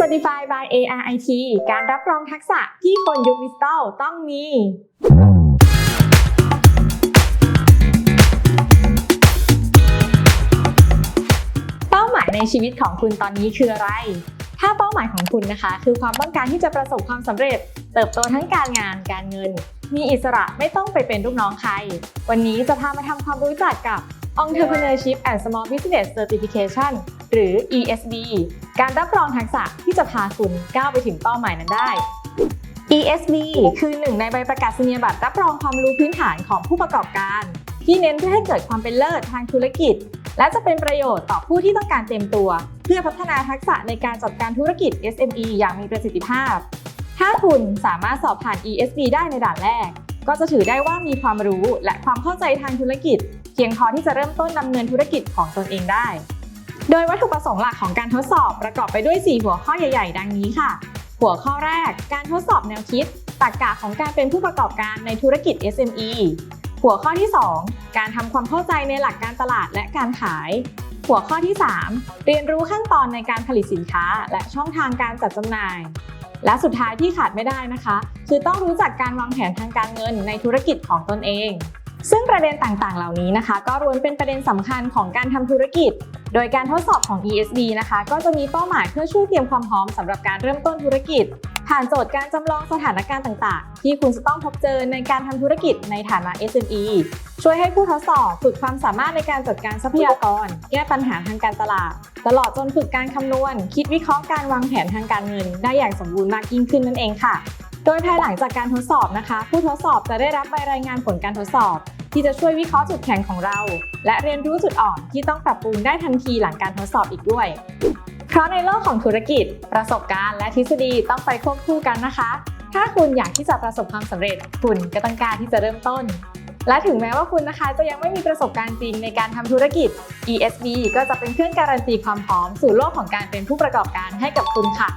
Certified by ARIT การรับรองทักษะที่คนยุคดิจิตอลต้องมีเป้าหมายในชีวิตของคุณตอนนี้คืออะไร ถ้าเป้าหมายของคุณนะคะ คือความต้องการที่จะประสบความสำเร็จ เติบโตทั้งการงานการเงิน มีอิสระไม่ต้องไปเป็นลูกน้องใคร วันนี้จะพามาทำความรู้จักกับ Entrepreneurship and Small Business Certification หรือ ESB การรับรองทักษะที่จะพาคุณก้าวไปถึงเป้าหมายนั้นได้ ESB คือหนึ่งในใบประกาศนียบัตรรับรองความรู้พื้นฐานของผู้ประกอบการ ที่เน้นเพื่อให้เกิดความเป็นเลิศทางธุรกิจ และจะเป็นประโยชน์ต่อผู้ที่ต้องการเต็มตัว เพื่อพัฒนาทักษะในการจัดการธุรกิจ SME อย่างมีประสิทธิภาพ ถ้าคุณสามารถสอบผ่าน ESB ได้ในด่านแรก ก็จะถือได้ว่ามีความรู้และความเข้าใจทางธุรกิจ เพียงพอที่จะเริ่มต้นดำเนินธุรกิจของตนเองได้ โดยวัตถุประสงค์หลักของการทดสอบประกอบไปด้วย 4 หัวข้อใหญ่ ๆ ดังนี้ค่ะ หัวข้อแรก การทดสอบแนวคิดตรรกะของการเป็นผู้ประกอบการในธุรกิจ SME หัวข้อที่ 2 การทำความเข้าใจในหลักการตลาดและการขาย หัวข้อที่ 3 เรียนรู้ขั้นตอนในการผลิตสินค้า และช่องทางการจัดจำหน่าย และสุดท้ายที่ขาดไม่ได้นะคะ คือต้องรู้จักการวางแผนทางการเงินในธุรกิจของตนเอง ซึ่งประเด็นต่างๆ เหล่านี้นะคะ ก็ล้วนเป็นประเด็นสำคัญของการทำธุรกิจ โดยการทดสอบของ ESB นะคะ ก็จะมีเป้าหมายเพื่อช่วยเตรียมความพร้อมสำหรับการเริ่มต้นธุรกิจ ผ่านโจทย์การจำลองสถานการณ์ต่างๆ ที่คุณจะต้องพบเจอในการทำธุรกิจในฐานะ SME ช่วยให้ผู้ทดสอบฝึกความสามารถในการจัดการทรัพยากร แก้ปัญหาทางการตลาด ตลอดจนฝึกการคำนวณ คิดวิเคราะห์การวางแผนทางการเงิน ได้อย่างสมบูรณ์มากยิ่งขึ้นนั่นเองค่ะ โดยภายหลังจากการทดสอบนะคะ ผู้ทดสอบจะได้รับใบรายงานผลการทดสอบ ที่จะช่วยวิเคราะห์จุดแข็งของเรา และเรียนรู้จุดอ่อนที่ต้องปรับปรุงได้ทันทีหลังการทดสอบอีกด้วย เพราะในโลกของธุรกิจ ประสบการณ์และทฤษฎีต้องไปควบคู่กันนะคะ ถ้าคุณอยากที่จะประสบความสำเร็จ คุณก็ต้องการที่จะเริ่มต้น และถึงแม้ว่าคุณนะคะจะยังไม่มีประสบการณ์จริงในการทำธุรกิจ ESB ก็จะเป็นเครื่องการันตีความพร้อมสู่โลกของการเป็นผู้ประกอบการให้กับคุณค่ะ